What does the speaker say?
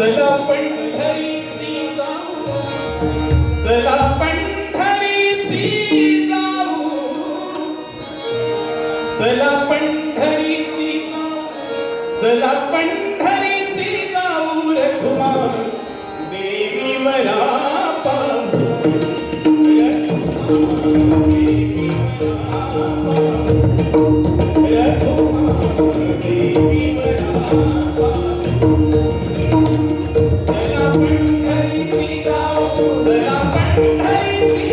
चला पंढरी सी जाऊ चला पंढरी सी जाऊ चला पंढरी सी जाऊ चला पंढरी